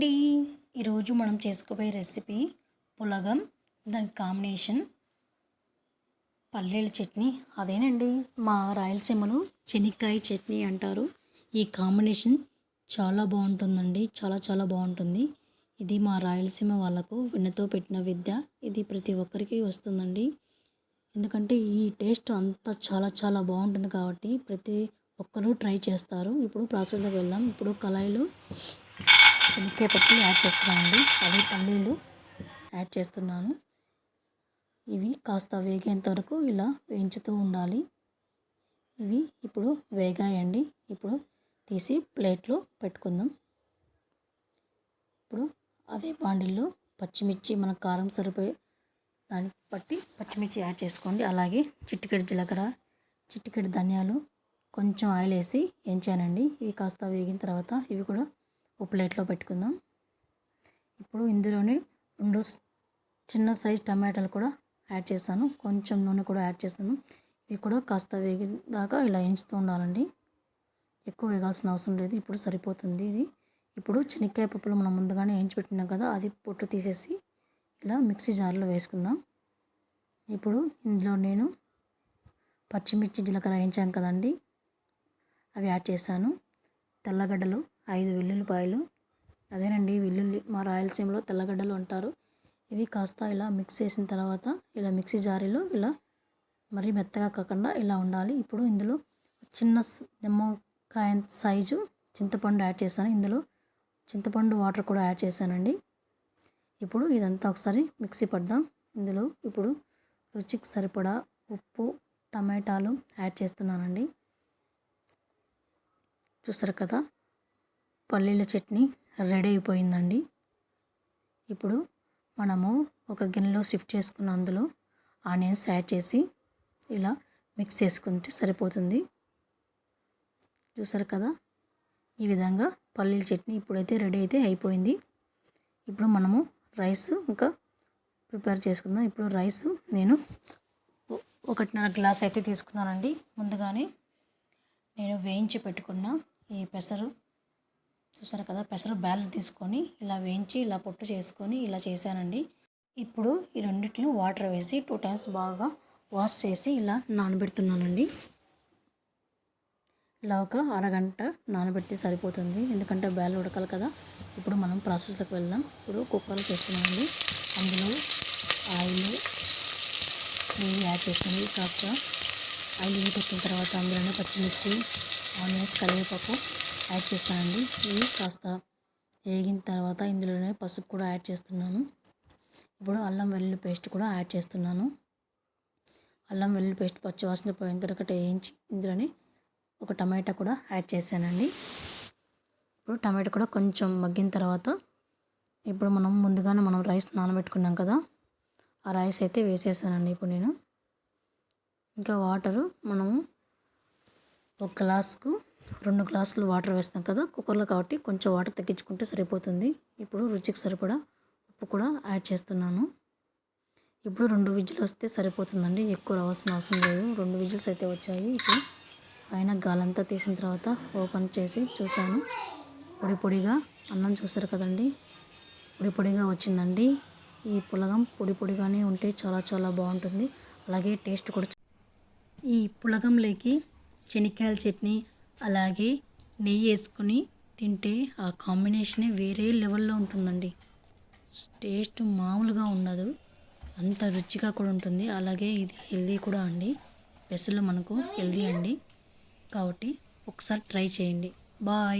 అండి ఈరోజు మనం చేసుకోబోయే రెసిపీ పులగం దాని కాంబినేషన్ పల్లీల చట్నీ. అదేనండి మా రాయలసీమలో చెనిక్కాయ చట్నీ అంటారు. ఈ కాంబినేషన్ చాలా బాగుంటుందండి చాలా చాలా బాగుంటుంది. ఇది మా రాయలసీమ వాళ్ళకు వెన్నతో పెట్టిన విద్య. ఇది ప్రతి ఒక్కరికి వస్తుందండి. ఎందుకంటే ఈ టేస్ట్ అంతా చాలా చాలా బాగుంటుంది కాబట్టి ప్రతి ఒక్కరూ ట్రై చేస్తారు. ఇప్పుడు ప్రాసెస్లోకి వెళ్దాం. ఇప్పుడు కళాయిలో చెనక్కాయ పప్పులు యాడ్ చేస్తున్నానండి. అదే పల్లీలు యాడ్ చేస్తున్నాను. ఇవి కాస్త వేగేంత వరకు ఇలా వేయించుతూ ఉండాలి. ఇవి ఇప్పుడు వేగాయండి. ఇప్పుడు తీసి ప్లేట్లో పెట్టుకుందాం. ఇప్పుడు అదే బాండిల్లో పచ్చిమిర్చి మన కారం సరిపోయే దానికి బట్టి పచ్చిమిర్చి యాడ్ చేసుకోండి. అలాగే చిటికెడు జీలకర్ర చిటికెడు ధనియాలు కొంచెం ఆయిల్ వేసి వేయించానండి. ఇవి కాస్త వేగిన తర్వాత ఇవి కూడా ఉప్పు ప్లేట్లో పెట్టుకుందాం. ఇప్పుడు ఇందులోనే రెండు చిన్న సైజ్ టమాటాలు కూడా యాడ్ చేశాను కొంచెం నూనె కూడా యాడ్ చేస్తాను. ఇవి కూడా కాస్త వేగిన దాకా ఇలా ఎంచుతూ ఉండాలండి. ఎక్కువ వేగాల్సిన అవసరం లేదు. ఇప్పుడు సరిపోతుంది ఇది. ఇప్పుడు చెనక్కాయ పప్పులు మనం ముందుగానే వేయించి పెట్టినాం కదా అది పొట్టు తీసేసి ఇలా మిక్సీ జార్లో వేసుకుందాం. ఇప్పుడు ఇందులో నేను పచ్చిమిర్చి జీలకర్ర వేయించాం కదండి. అవి యాడ్ చేశాను తెల్లగడ్డలు ఐదు వెల్లుల్లిపాయలు. అదేనండి వెల్లుల్లి మా రాయలసీమలో తెల్లగడ్డలు అంటారు. ఇవి కాస్త ఇలా మిక్స్ చేసిన తర్వాత ఇలా మిక్సీ జారీలో ఇలా మరీ మెత్తగా కాకుండా ఇలా ఉండాలి. ఇప్పుడు ఇందులో చిన్న నిమ్మకాయ సైజు చింతపండు యాడ్ చేశాను. ఇందులో చింతపండు వాటర్ కూడా యాడ్ చేశానండి. ఇప్పుడు ఇదంతా ఒకసారి మిక్సీ పడదాం. ఇందులో ఇప్పుడు రుచికి సరిపడా ఉప్పు టమాటాలు యాడ్ చేస్తున్నానండి. చూస్తారు కదా? పల్లీల చట్నీ రెడీ అయిపోయిందండి. ఇప్పుడు మనము ఒక గిన్నెలో షిఫ్ట్ చేసుకున్న అందులో ఆనియన్స్ యాడ్ చేసి ఇలా మిక్స్ చేసుకుంటే సరిపోతుంది. చూసారు కదా? ఈ విధంగా పల్లీల చట్నీ ఇప్పుడైతే రెడీ అయితే అయిపోయింది. ఇప్పుడు మనము రైస్ ఇంకా ప్రిపేర్ చేసుకుందాం. ఇప్పుడు రైస్ నేను ఒకటిన్నర గ్లాస్ అయితే తీసుకున్నానండి. ముందుగానే నేను వేయించి పెట్టుకున్న ఈ పెసరు చూసారు కదా పెసర బ్యాలు తీసుకొని ఇలా వేయించి ఇలా పొట్టు చేసుకొని ఇలా చేశానండి. ఇప్పుడు ఈ రెండింటిని వాటర్ వేసి టూ టైమ్స్ బాగా వాష్ చేసి ఇలా నానబెడుతున్నానండి. ఇలా ఒక అరగంట నానబెడితే సరిపోతుంది. ఎందుకంటే బ్యాలు ఉడకాలి కదా. ఇప్పుడు మనం ప్రాసెస్లోకి వెళ్దాం. ఇప్పుడు కుక్కర్లో చేస్తున్నామండి అందులో ఆయిల్ నెయ్యి యాడ్ చేసింది కాస్త ఆయిల్ వచ్చిన తర్వాత అందులోనే పచ్చిమిర్చి ఆనియన్స్ కరివేపాకు యాడ్ చేస్తానండి ఇవి కాస్త వేగిన తర్వాత ఇందులోనే పసుపు కూడా యాడ్ చేస్తున్నాను. ఇప్పుడు అల్లం వెల్లుల్లి పేస్ట్ కూడా యాడ్ చేస్తున్నాను. అల్లం వెల్లుల్లి పేస్ట్ పచ్చివాసన పోయిన తర్వాత వేయించి ఇందులోనే ఒక టమాటా కూడా యాడ్ చేశానండి. ఇప్పుడు టమాటా కూడా కొంచెం మగ్గిన తర్వాత ఇప్పుడు మనం ముందుగానే మనం రైస్ నానబెట్టుకున్నాం కదా ఆ రైస్ అయితే వేసేసానండి ఇప్పుడు నేను. ఇంకా వాటరు మనము ఒక గ్లాస్కు రెండు గ్లాసులు వాటర్ వేస్తాం కదా కుక్కర్లో కాబట్టి కొంచెం వాటర్ తగ్గించుకుంటే సరిపోతుంది. ఇప్పుడు రుచికి సరిపడా ఉప్పు కూడా యాడ్ చేస్తున్నాను. ఇప్పుడు రెండు విజిల్ వస్తే సరిపోతుందండి ఎక్కువ రావాల్సిన అవసరం లేదు. రెండు విజిల్స్ అయితే వచ్చాయి. ఇప్పుడు పైన గాలంతా తీసిన తర్వాత ఓపెన్ చేసి చూశాను. పొడి పొడిగా అన్నం చూసారు కదండి పొడి పొడిగా వచ్చిందండి. ఈ పులగం పొడి పొడిగానే ఉంటే చాలా చాలా బాగుంటుంది. అలాగే టేస్ట్ కూడా ఈ పులగంలోకి శనక్కాయల చట్నీ అలాగే నెయ్యి వేసుకొని తింటే ఆ కాంబినేషనే వేరే లెవెల్లో ఉంటుందండి. టేస్ట్ మామూలుగా ఉండదు. అంత రుచిగా కూడా ఉంటుంది. అలాగే ఇది హెల్దీ కూడా అండి. పెసలు మనకు హెల్దీ అండి. కాబట్టి ఒకసారి ట్రై చేయండి. బాయ్.